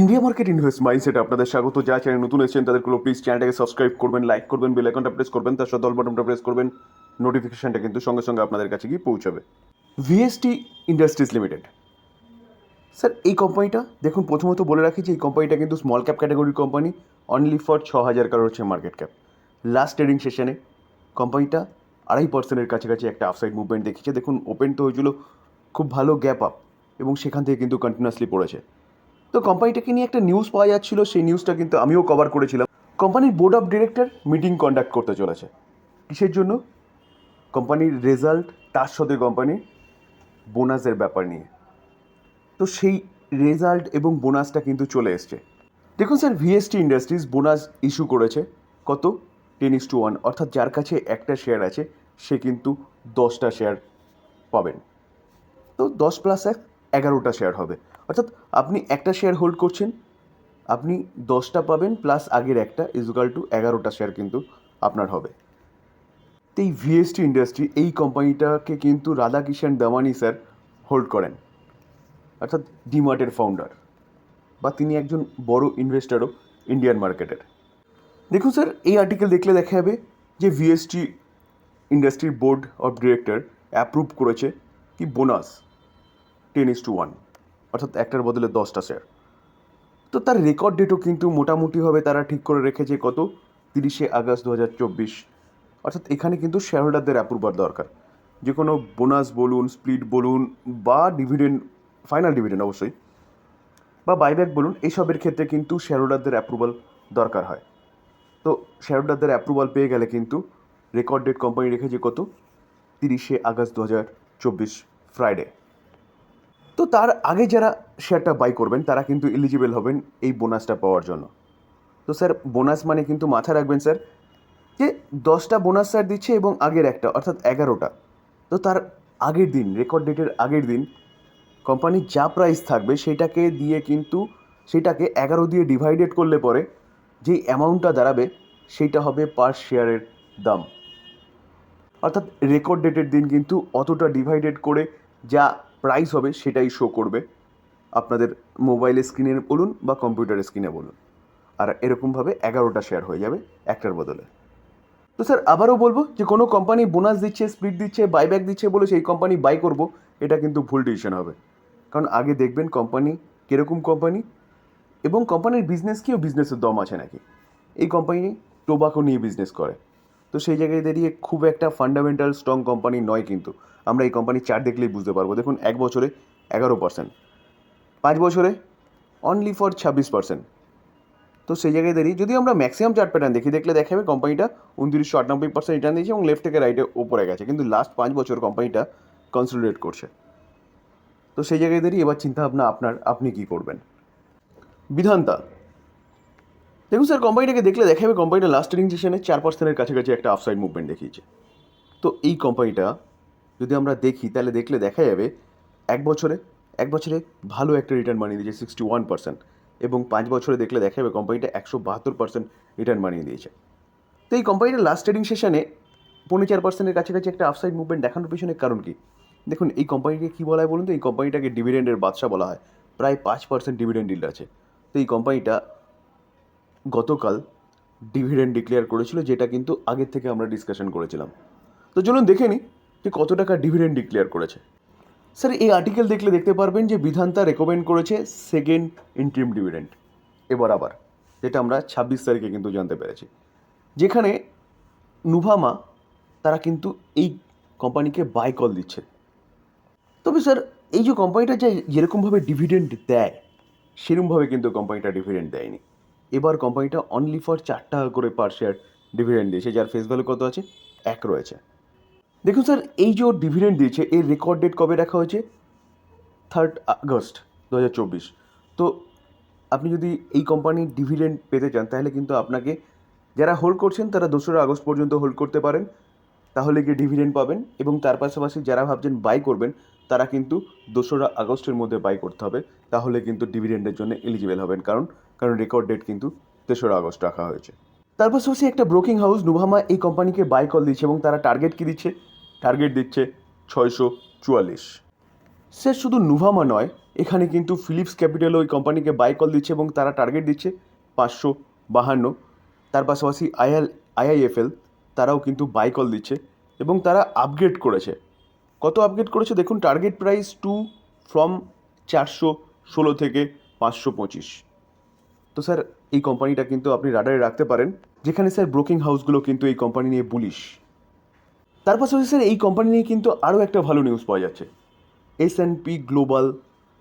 India market invest mindset আপনাদের স্বাগত। যা চ্যানেল নতুন এসেছেন তাদেরগুলো প্লিজ চ্যানেলটাকে সাবস্ক্রাইব করবেন লাইক করবেন বেল আইকনটা প্রেস করবেন, তার সাথে বাটনটা প্রেস করবেন নোটিফিকেশনটা কিন্তু সঙ্গে সঙ্গে আপনাদের কাছে গিয়ে পৌঁছাবে। ভিএসটি ইন্ডাস্ট্রিজ লিমিটেড স্যার এই কোম্পানিটা দেখুন, প্রথমত বলে রাখি যে এই কোম্পানিটা কিন্তু স্মল ক্যাপ ক্যাটাগরির কোম্পানি অনলি ফর ছ হাজার কারোর হচ্ছে মার্কেট ক্যাপ লাস্ট ট্রেডিং সেশনে কোম্পানিটা আড়াই পার্সেন্টের কাছাকাছি একটা আফসাইড মুভমেন্ট দেখিয়েছে। দেখুন ওপেন তো হয়েছিল, খুব ভালো গ্যাপ আপ এবং সেখান থেকে কিন্তু কন্টিনিউয়াসলি পড়েছে। তো কোম্পানিটাকে নিয়ে একটা নিউজ পাওয়া যাচ্ছিল, সেই নিউজটা কিন্তু আমিও কভার করেছিলাম। কোম্পানির board of director meeting conduct করতে চলেছে। কিসের জন্য? কোম্পানির রেজাল্ট তার সাথে কোম্পানি বোনাসের ব্যাপার নিয়ে। তো সেই রেজাল্ট এবং বোনাসটা কিন্তু চলে এসছে। দেখুন sir VST industries bonus issue করেছে। কত? টেন ইস টু ওয়ান অর্থাৎ যার কাছে একটা শেয়ার আছে, সে কিন্তু দশটা শেয়ার পাবেন। তো দশ প্লাস এক, এগারোটা শেয়ার হবে। অর্থাৎ আপনি একটা শেয়ার হোল্ড করছেন, আপনি দশটা পাবেন প্লাস আগের একটা ইজুকাল টু এগারোটা শেয়ার কিন্তু আপনার হবে। তো এই ভিএসটি ইন্ডাস্ট্রি এই কোম্পানিটাকে কিন্তু রাধাকিষাণ দামানি স্যার হোল্ড করেন। অর্থাৎ ডিমার্টের ফাউন্ডার বা তিনি একজন বড় ইনভেস্টারও ইন্ডিয়ান মার্কেটের দেখুন স্যার এই আর্টিকেল দেখলে দেখা যাবে যে ভিএসটি ইন্ডাস্ট্রির বোর্ড অফ ডিরেক্টর অ্যাপ্রুভ করেছে কি bonus ten is to one অর্থাৎ একটার বদলে দশটা শেয়ার তো তার রেকর্ড ডেটও কিন্তু মোটামুটিভাবে তারা ঠিক করে রেখেছে কত? তিরিশে আগস্ট দু হাজার চব্বিশ। অর্থাৎ এখানে কিন্তু শেয়ার হোল্ডারদের অ্যাপ্রুভার দরকার। যে কোনো বোনাস বলুন স্প্লিট বলুন, বা ডিভিডেন্ড ফাইনাল ডিভিডেন্ড অবশ্যই, বা বাইব্যাক বলুন এইসবের ক্ষেত্রে কিন্তু শেয়ার হোল্ডারদের অ্যাপ্রুভাল দরকার হয়। তো শেয়ার হোল্ডারদের অ্যাপ্রুভাল পেয়ে গেলে কিন্তু রেকর্ড ডেট কোম্পানি রেখেছে কত? তিরিশে আগস্ট দু হাজার চব্বিশ ফ্রাইডে তো তার আগে যারা শেয়ারটা বাই করবেন, তারা কিন্তু এলিজিবল হবেন এই বোনাসটা পাওয়ার জন্য। তো স্যার বোনাস মানে কিন্তু মাথায় রাখবেন স্যার যে দশটা বোনাস স্যার দিচ্ছে এবং আগের একটা, অর্থাৎ এগারোটা। তো তার আগের দিন রেকর্ড ডেটের আগের দিন কোম্পানির যা প্রাইস থাকবে সেটাকে দিয়ে কিন্তু সেটাকে এগারো দিয়ে ডিভাইডেড করলে পরে যেই অ্যামাউন্টটা দাঁড়াবে সেইটা হবে পার শেয়ারের দাম। অর্থাৎ রেকর্ড ডেটের দিন কিন্তু অতটা ডিভাইডেড করে যা প্রাইস হবে সেটাই শো করবে। আপনাদের মোবাইলের স্ক্রিনে বলুন বা কম্পিউটারের স্ক্রিনে বলুন। আর এরকমভাবে এগারোটা শেয়ার হয়ে যাবে একটার বদলে। তো স্যার আবারও বলব যে কোনো কোম্পানি বোনাস দিচ্ছে স্প্লিট দিচ্ছে বাইব্যাক দিচ্ছে বলে সেই কোম্পানি বাই করব, এটা কিন্তু ভুল ডিসিশন হবে। কারণ আগে দেখবেন কোম্পানি কীরকম কোম্পানি এবং কোম্পানির বিজনেস কিও বিজনেসের দম আছে নাকি? এই কোম্পানি টোবাকো নিয়ে বিজনেস করে। তো সেই জায়গায় দাঁড়িয়ে খুব একটা ফান্ডামেন্টাল স্ট্রং কোম্পানি নয় কিন্তু। আমরা এই কোম্পানির চার্ট দেখলেই বুঝতে পারব। দেখুন, এক বছরে এগারো পার্সেন্ট পাঁচ বছরে অনলি ফর ছাব্বিশ পার্সেন্ট তো সেই জায়গায় দাঁড়িয়ে যদি আমরা ম্যাক্সিমাম চার্ট প্যাটার্ন দেখি, দেখলে দেখা যাবে কোম্পানিটা উনত্রিশশো আটানব্বই পার্সেন্ট রিটার্ন দিয়েছে এবং লেফট থেকে রাইটে ওপরে গেছে। কিন্তু লাস্ট পাঁচ বছর কোম্পানিটা কনসলিডেট করছে। তো সেই জায়গায় দাঁড়িয়ে এবার চিন্তা ভাবনা আপনার, আপনি কী করবেন? বিধান্তা, দেখুন স্যার কোম্পানিটাকে দেখলে দেখা যাবে কোম্পানিটা লাস্ট ট্রেডিং সেশনে চার পার্সেন্টের কাছাকাছি একটা আফসাইড মুভমেন্ট দেখিয়েছে। তো এই কোম্পানিটা যদি আমরা দেখি, তাহলে দেখলে দেখা যাবে এক বছরে এক বছরে ভালো একটা রিটার্ন বানিয়ে দিয়েছে সিক্সটি ওয়ান পার্সেন্ট এবং পাঁচ বছরে দেখলে দেখা যাবে কোম্পানিটা একশো বাহাত্তর পার্সেন্ট রিটার্ন বানিয়ে দিয়েছে। তো এই কোম্পানিটা লাস্ট ট্রেডিং সেশনে পৌনে চার পার্সেন্টের কাছাকাছি একটা আফসাইড মুভমেন্ট দেখানোর পিছনে কারণ কি? দেখুন, এই কোম্পানিকে কী বলা হয় বলুন তো? এই কোম্পানিটাকে ডিভিডেন্ডের বাদশা বলা হয়। প্রায় পাঁচ পার্সেন্ট ডিভিডেন্ড ডিল আছে। তো এই কোম্পানিটা গতকাল ডিভিডেন্ড ডিক্লেয়ার করেছিল, যেটা কিন্তু আগের থেকে আমরা ডিসকাশন করেছিলাম। তো চলুন দেখে নিই যে কত টাকা ডিভিডেন্ড ডিক্লেয়ার করেছে। স্যার এই আর্টিকেল দেখলে দেখতে পারবেন যে বিধানটা রেকমেন্ড করেছে সেকেন্ড ইন্ট্রিম ডিভিডেন্ড এবার আবার, যেটা আমরা ছাব্বিশ তারিখে কিন্তু জানতে পেরেছি। যেখানে নুভামা, তারা কিন্তু এই কোম্পানিকে বাই কল দিচ্ছে। তবে স্যার এই যে কোম্পানিটা যে যেরকমভাবে ডিভিডেন্ড দেয়, সেরকমভাবে কিন্তু কোম্পানিটা ডিভিডেন্ড দেয়নি। এবার কোম্পানিটা অনলি ফর চার টাকা করে পার শেয়ার ডিভিডেন্ড দিয়েছে, যার ফেস ভ্যালু কত আছে? এক রয়েছে। দেখুন স্যার, এই যে ওর ডিভিডেন্ড দিয়েছে, এর রেকর্ড ডেট কবে রাখা হয়েছে? থার্ড আগস্ট দু হাজার চব্বিশ। তো আপনি যদি এই কোম্পানির ডিভিডেন্ড পেতে চান, তাহলে কিন্তু আপনাকে, যারা হোল্ড করছেন, তারা দোসরা আগস্ট পর্যন্ত হোল্ড করতে পারেন, তাহলে গিয়ে ডিভিডেন্ড পাবেন এবং তার পাশাপাশি যারা ভাবছেন বাই করবেন, তারা কিন্তু দোসরা আগস্টের মধ্যে বাই করতে হবে, তাহলে কিন্তু ডিভিডেন্ডের জন্য এলিজিবল হবেন, কারণ কারণ রেকর্ড ডেট কিন্তু তেসরা আগস্ট রাখা হয়েছে। তার পাশাপাশি একটা ব্রোকিং হাউস নুভামা এই কোম্পানিকে বাই কল দিচ্ছে এবং তারা টার্গেট কী দিচ্ছে? টার্গেট দিচ্ছে ছয়শো চুয়াল্লিশ। স্যার শুধু নুভামা নয়, এখানে কিন্তু ফিলিপস ক্যাপিটাল ওই কোম্পানিকে বাই কল দিচ্ছে এবং তারা টার্গেট দিচ্ছে পাঁচশো বাহান্ন। তার পাশাপাশি আইএল, আইআইএফএল তারাও কিন্তু বাই কল দিচ্ছে এবং তারা আপগ্রেড করেছে। কত আপগ্রেড করেছে? দেখুন টার্গেট প্রাইস টু ফ্রম চারশো ষোলো থেকে পাঁচশো পঁচিশ। তো স্যার এই কোম্পানিটা কিন্তু আপনি রাডারে রাখতে পারেন, যেখানে স্যার ব্রোকিং হাউসগুলো কিন্তু এই কোম্পানি নিয়ে বুলিশ তার পাশাপাশি স্যার, এই কোম্পানি নিয়ে কিন্তু আরও একটা ভালো নিউজ পাওয়া যাচ্ছে। S and P global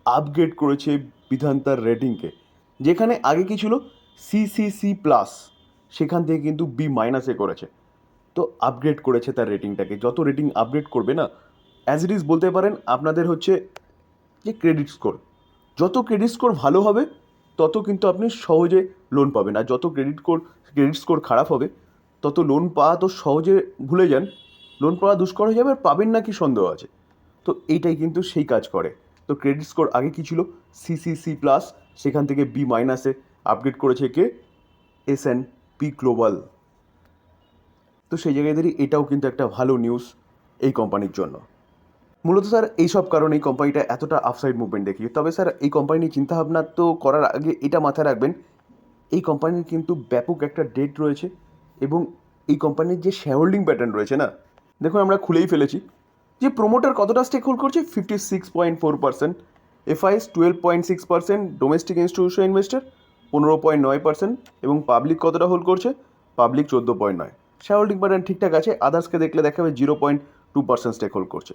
upgrade করেছে বিধান্তার রেটিংকে যেখানে আগে কি ছিল? সিসিসি প্লাস সেখান থেকে কিন্তু বি মাইনাসে করেছে। তো আপগ্রেড করেছে তার রেটিংটাকে যত রেটিং আপগ্রেড করবে না অ্যাজ ইট ইজ বলতে পারেন, আপনাদের হচ্ছে যে ক্রেডিট স্কোর যত ক্রেডিট স্কোর ভালো হবে, তত কিন্তু আপনি সহজে লোন পাবেন। আর যত ক্রেডিট স্কোর ক্রেডিট স্কোর খারাপ হবে, তত লোন পাওয়া তো সহজে ভুলে যান। লোন পাওয়া দুষ্কর হয়ে যাবে আর পাবেন না কি সন্দেহ আছে। তো এইটাই কিন্তু সেই কাজ করে। তো ক্রেডিট স্কোর আগে কী ছিল? সিসিসি প্লাস সেখান থেকে বি মাইনাসে আপগ্রেড করেছে কে? এস এন পি গ্লোবাল তো সেই জায়গায় দাঁড়িয়ে এটাও কিন্তু একটা ভালো নিউজ এই কোম্পানির জন্য। মূলত স্যার, এইসব কারণে এই কোম্পানিটা এতটা আপসাইড মুভমেন্ট দেখি তবে স্যার, এই কোম্পানি নিয়ে চিন্তাভাবনা তো করার আগে এটা মাথায় রাখবেন, এই কোম্পানির কিন্তু ব্যাপক একটা ডেট রয়েছে এবং এই কোম্পানির যে শেয়ার হোল্ডিং প্যাটার্ন রয়েছে না দেখুন, আমরা খুলেই ফেলেছি। যে প্রোমোটার কতটা স্টেক হোল্ড করছে? Fifty six point four percent FIs twelve point six percent domestic institution investor পনেরো পয়েন্ট নয় পার্সেন্ট এবং পাবলিক কতটা হোল্ড করছে? পাবলিক চোদ্দ পয়েন্ট নয়। শেয়ার হোল্ডিং প্যাটার্ন ঠিকঠাক আছে। আদার্সকে দেখলে দেখা দেখাবে zero point two percent stake hold করছে।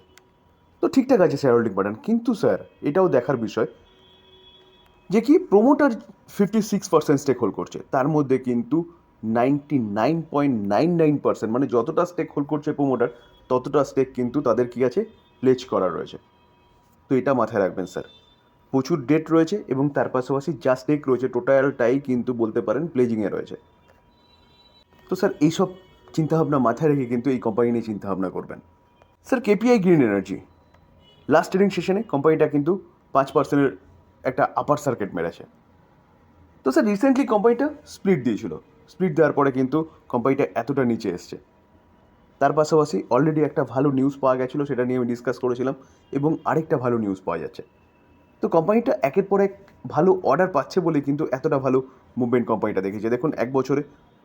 তো ঠিকঠাক আছে শেয়ার হোল্ডিং প্যাটার্ন কিন্তু স্যার এটাও দেখার বিষয় যে কি? Promoter fifty six percent stake hold করছে। তার মধ্যে কিন্তু ninety nine point nine nine percent মানে যতটা স্টেক হোল্ড করছে প্রোমোটার ততটা স্টেক কিন্তু তাদের কি আছে? প্লেজ করা রয়েছে। তো এটা মাথায় রাখবেন স্যার প্রচুর ডেট রয়েছে এবং তার পাশাপাশি যা স্টেক রয়েছে টোটালটাই কিন্তু বলতে পারেন প্লেজিংয়ে রয়েছে। তো স্যার এইসব চিন্তাভাবনা মাথায় রেখে কিন্তু এই কোম্পানি নিয়ে চিন্তাভাবনা করবেন। Sir KPI green energy last trading সেশনে কোম্পানিটা কিন্তু পাঁচ পার্সেন্টের একটা আপার সার্কিট মেরেছে। তো স্যার রিসেন্টলি কোম্পানিটা স্প্লিট দিয়েছিল। স্প্লিট দেওয়ার পরে কিন্তু কোম্পানিটা এতটা নিচে এসছে। তার পাশাপাশি অলরেডি একটা ভালো নিউজ পাওয়া গেছিল, সেটা নিয়ে আমি ডিসকাস করেছিলাম, এবং আরেকটা ভালো নিউজ পাওয়া যাচ্ছে। তো কোম্পানিটা একের পর এক ভালো অর্ডার পাচ্ছে বলে কিন্তু এতটা ভালো মুভমেন্ট কোম্পানিটা দেখেছে দেখুন, এক বছরে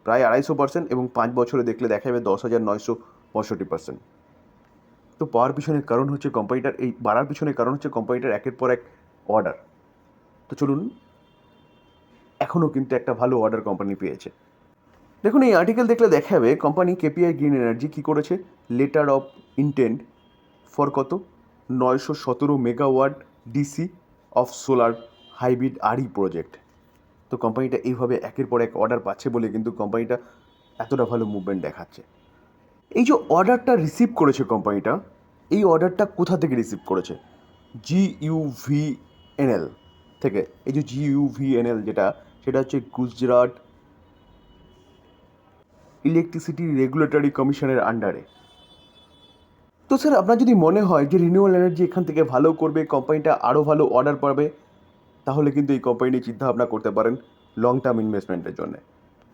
প্রায় আড়াইশো পার্সেন্ট এবং পাঁচ বছরে দেখলে দেখা যাবে দশ হাজার নয়শো পঁয়ষট্টি পার্সেন্ট তো পাওয়ার পিছনের কারণ হচ্ছে কোম্পানিটার এই বাড়ার পিছনের কারণ হচ্ছে কোম্পানিটার একের পর এক অর্ডার তো চলুন এখনও কিন্তু একটা ভালো অর্ডার কোম্পানি পেয়েছে। দেখুন, এই আর্টিকেল দেখলে দেখা কোম্পানি কেপিআই গ্রিন এনার্জি কী করেছে? লেটার অফ ইন্টেন্ট ফর কত? নয়শো সতেরো megawatt DC of solar hybrid RE project তো কোম্পানিটা এইভাবে একের পর এক অর্ডার পাচ্ছে বলে কিন্তু কোম্পানিটা এতটা ভালো মুভমেন্ট দেখাচ্ছে। এই যে অর্ডারটা রিসিভ করেছে কোম্পানিটা এই অর্ডারটা কোথা থেকে রিসিভ করেছে? জি ইউভি এনএল থেকে। এই যে জি ইউভি এনএল যেটা, সেটা হচ্ছে গুজরাট ইলেকট্রিসিটি রেগুলেটরি কমিশনের আন্ডারে তো স্যার, আপনার যদি মনে হয় যে রিনিউয়াল এনার্জি এখান থেকে ভালো করবে কোম্পানিটা আরও ভালো অর্ডার পাবে, তাহলে কিন্তু এই কোম্পানি নিয়ে চিন্তাভাবনা করতে পারেন লং টার্ম ইনভেস্টমেন্টের জন্য।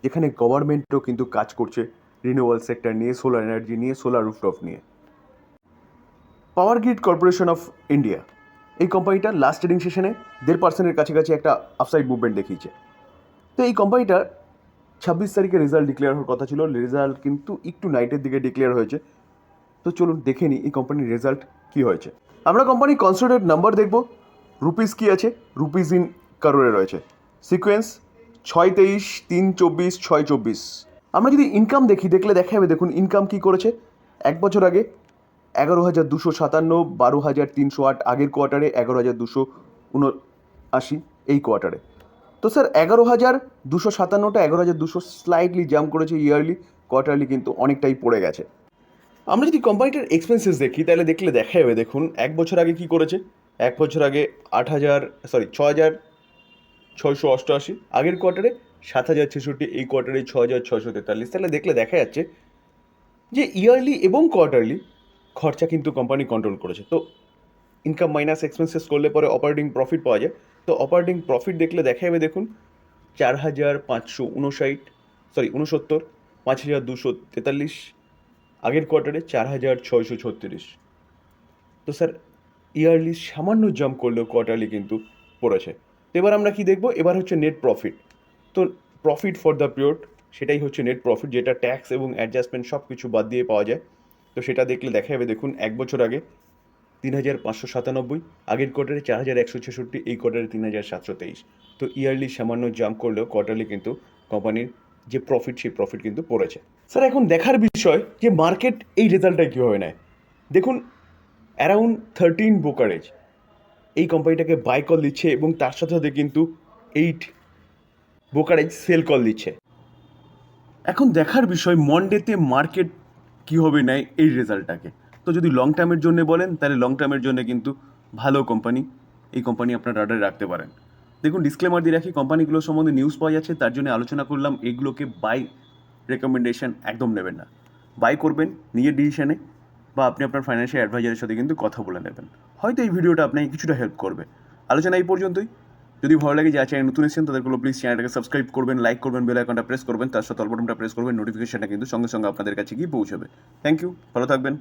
এখানে গভর্নমেন্টও কিন্তু কাজ করছে রিনিউয়াল সেক্টর নিয়ে সোলার এনার্জি নিয়ে সোলার রুফটপ নিয়ে। Power grid corporation of India এই কোম্পানিটা লাস্ট ট্রেডিং সেশনে দেড় পার্সেন্টের কাছাকাছি একটা আপসাইড মুভমেন্ট দেখিয়েছে। তো এই কোম্পানিটার ছাব্বিশ তারিখে রেজাল্ট ডিক্লেয়ার হওয়ার কথা ছিল রেজাল্ট কিন্তু একটু নাইটের দিকে ডিক্লেয়ার হয়েছে। তো চলুন দেখে নিই এই কোম্পানির রেজাল্ট কী হয়েছে। আমরা কোম্পানির কনসোলিডেট নাম্বার দেখব রুপিস কী আছে রুপিস ইন কারোরে রয়েছে। সিকোয়েন্স ছয় তেইশ তিন চব্বিশ ছয় চব্বিশ। আমরা যদি ইনকাম দেখি, দেখলে দেখা যাবে দেখুন ইনকাম কী করেছে। এক বছর আগে এগারো হাজার দুশো সাতান্ন, বারো হাজার তিনশো আট, আগের কোয়ার্টারে এগারো হাজার দুশো উনআশি, এই কোয়ার্টারে তো স্যার, এগারো হাজার দুশো সাতান্নটা, এগারো হাজার দুশো স্লাইটলি জাম্প করেছে ইয়ারলি কোয়ার্টারলি কিন্তু অনেকটাই পড়ে গেছে। আমরা যদি কোম্পানিটার এক্সপেন্সেস দেখি, তাহলে দেখলে দেখা যাবে দেখুন, এক বছর আগে কি করেছে? এক বছর আগে আট হাজার সরি ছ হাজার ছয়শো অষ্টআশি, আগের কোয়ার্টারে সাত হাজার ছেষট্টি, এই কোয়ার্টারে ছ হাজার ছয়শো তেতাল্লিশ। তাহলে দেখলে দেখা যাচ্ছে যে ইয়ারলি এবং কোয়ার্টারলি খরচা কিন্তু কোম্পানি কন্ট্রোল করেছে। তো ইনকাম মাইনাস এক্সপেন্সেস করলে পরে অপারেটিং প্রফিট পাওয়া যায়। তো অপারেটিং প্রফিট দেখলে দেখা যাবে দেখুন, চার হাজার পাঁচশো উনষাট সরি উনসত্তর, পাঁচ হাজার দুশো তেতাল্লিশ, আগের কোয়ার্টারে চার হাজার ছয়শো ছত্রিশ। তো স্যার ইয়ারলি সামান্য জাম্প করলেও কোয়ার্টারলি কিন্তু পড়েছে। তো এবার আমরা কি দেখব? এবার হচ্ছে নেট প্রফিট তো প্রফিট ফর দ্য পিরিয়ড সেটাই হচ্ছে নেট প্রফিট যেটা ট্যাক্স এবং অ্যাডজাস্টমেন্ট সব কিছু বাদ দিয়ে পাওয়া যায়। তো সেটা দেখলে দেখা যাবে দেখুন, এক বছর আগে তিন হাজার পাঁচশো সাতানব্বই, আগের কোয়ার্টারে চার হাজার একশো ছেষট্টি, এই কোয়ার্টারে তিন হাজার সাতশো তেইশ। তো ইয়ারলি সামান্য জাম্প করলেও কোয়ার্টারলি কিন্তু কোম্পানির যে প্রফিট সেই প্রফিট কিন্তু পড়েছে। স্যার, এখন দেখার বিষয় যে মার্কেট এই রেজাল্টটা কীভাবে নেয়? দেখুন অ্যারাউন্ড থার্টিন ব্রোকারেজ এই কোম্পানিটাকে বাই কল দিচ্ছে এবং তার সাথে সাথে কিন্তু এইট ব্রোকারেজ সেল কল দিচ্ছে। এখন দেখার বিষয় মন্ডেতে মার্কেট কীভাবে নেয় এই রেজাল্টটাকে? তো যদি লং টার্মের জন্য বলেন, তাহলে লং টার্মের জন্য কিন্তু ভালো কোম্পানি এই কোম্পানি আপনার রাডারে রাখতে পারেন। দেখুন ডিসক্লেমার দিয়ে রাখি কোম্পানিগুলো সম্বন্ধে নিউজ পাওয়া যাচ্ছে তার জন্য আলোচনা করলাম, এগুলোকে বাই রেকমেন্ডেশন একদম নেবেন না। বাই করবেন নিজের ডিসিশনে বা আপনি আপনার ফাইন্যান্সিয়াল অ্যাডভাইজারের সাথে কিন্তু কথা বলে নেবেন। হয়তো এই ভিডিওটা আপনাকে কিছুটা হেল্প করবে। আলোচনা এই পর্যন্তই। যদি ভালো লাগে যা চ্যানেল নতুন এসেছেন তাদেরগুলো প্লিজ চ্যানেলটাকে সাবস্ক্রাইব করবেন লাইক করবেন বেল আইকনটা প্রেস করবেন, তার সাথে অল বাটনটা প্রেস করবেন নোটিফিকেশনটা কিন্তু সঙ্গে সঙ্গে আপনাদের কাছে গিয়ে পৌঁছাবে। থ্যাংক ইউ ভালো থাকবেন।